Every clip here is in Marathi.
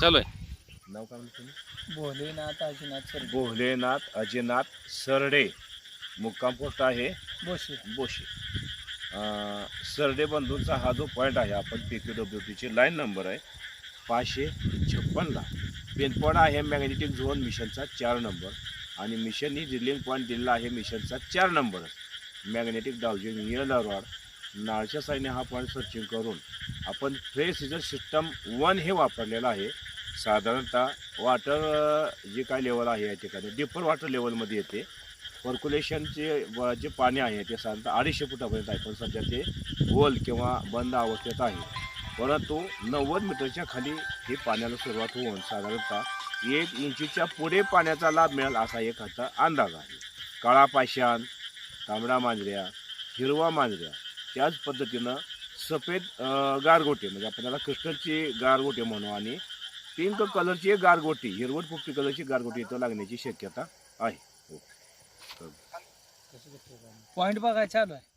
चालू आहे. नाव काय म्हणलं तुम्ही? भोलेनाथ अजिनाथ सर भोलेनाथ अजिनाथ सरडे. मुक्काम पोस्ट आहे. बोशी. बोशी. अं, सरडे बंधूंचा हा जो पॉईंट आहे आपण पी क्यू डब्ल्यू टीची लाईन नंबर आहे पाचशे छप्पनला. पिनपॉड आहे मॅग्नेटिक झोन मिशनचा चार नंबर आणि मिशननी ड्रिलिंग पॉईंट दिलेला आहे मिशनचा चार number magnetic dowsing near rod नाळच्या साईने हा पॉईंट सर्चिंग करून आपण फ्रेश सिजर सिस्टम वन हे वापरलेलं आहे. साधारणतः वॉटर जे काय लेवल आहे या ठिकाणी डिपर वॉटर लेवलमध्ये येते. पर्क्युलेशनचे जे पाणी आहे ते साधारणतः अडीचशे फुटापर्यंत आहे पण सध्या ते गोल किंवा बंद अवस्थेत आहे. परंतु नव्वद मीटरच्या खाली हे पाण्याला सुरुवात होऊन साधारणतः एक इंचीच्या पुढे पाण्याचा लाभ मिळेल असा एक आता अंदाज आहे. काळा पाषाण तांबडा मांजऱ्या हिरवा मांजऱ्या त्याच पद्धतीनं सफेद गारगोटे म्हणजे आपण त्याला क्रिस्टलची गारगोटे म्हणू आणि पिंक कलरची एक गारगोटी हिरवट पोपटी कलरची गारगोटी इथं लागण्याची शक्यता आहे. पॉइंट बघाय चालू आहे.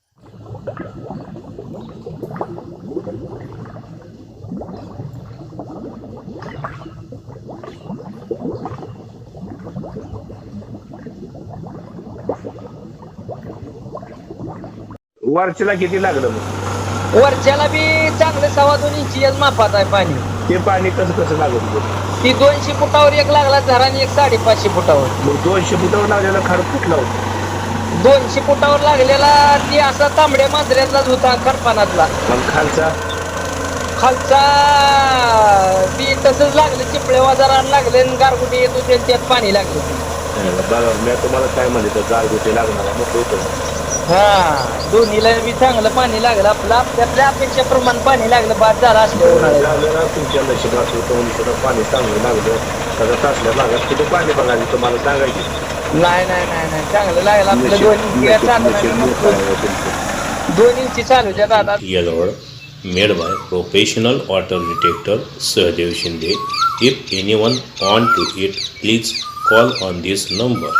वरच्याला किती लागलं मग? वरच्याला बी चांगलं सव्वा दोन इंची मापात आहे पाणी. ते पाणी कसं कसं लागत होतं ती दोनशे फुटावर एक लागला धराने एक साडेपाचशे फुटावर. मग दोनशे फुटावर लागलेला खड कुठला होता? दोनशे फुटावर लागलेला ती असा तांबड्या मांजऱ्यातलाच होता खरपानातला मग खालचा? खालचा ती तसंच लागलं चिपळे बाजारात लागले आणि गारगुटी येत होते आणि त्यात पाणी लागलं. बघा मी तुम्हाला काय म्हणले तर गारगोटे लागणार मग होतं हा दोन्हीला बी चांगलं पाणी लागलं आपलं आपल्या आपल्या अपेक्षेप्रमाणे पाणी लागलं बाद झालं उन्हाळ्यात. झालं तुमच्या नशिबात होतं सुद्धा पाणी चांगलं लागलं. सगळं तासल्या भागात कुठं पाणी बघायचं तुम्हाला सांगायचं? नाही नाही नाही नाही चांगलं लागलं आपलं दोन इंची चालू दोन इंची चालू द्या दादा Yellow made by professional water detector Sahadev Shinde. If anyone want to it, please call on this number.